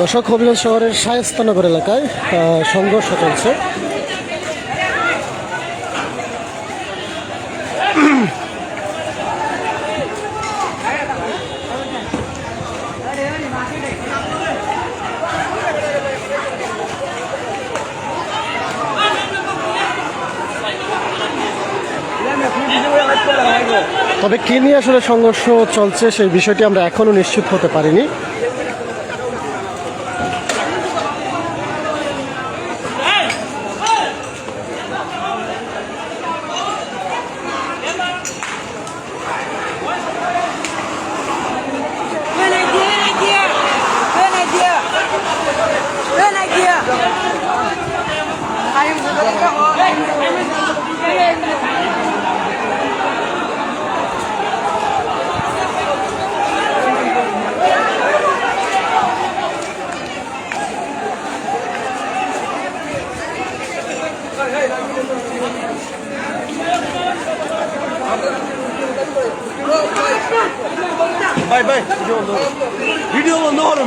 দর্শক হবিগঞ্জ শহরের শায়স্তানগর এলাকায় সংঘর্ষ চলছে। তবে কি নিয়ে আসলে সংঘর্ষ চলছে সেই বিষয়টি আমরা এখনও নিশ্চিত হতে পারিনি। ভাই ভাই ভিডিও বন্ধ ভিডিও বন্ধ করো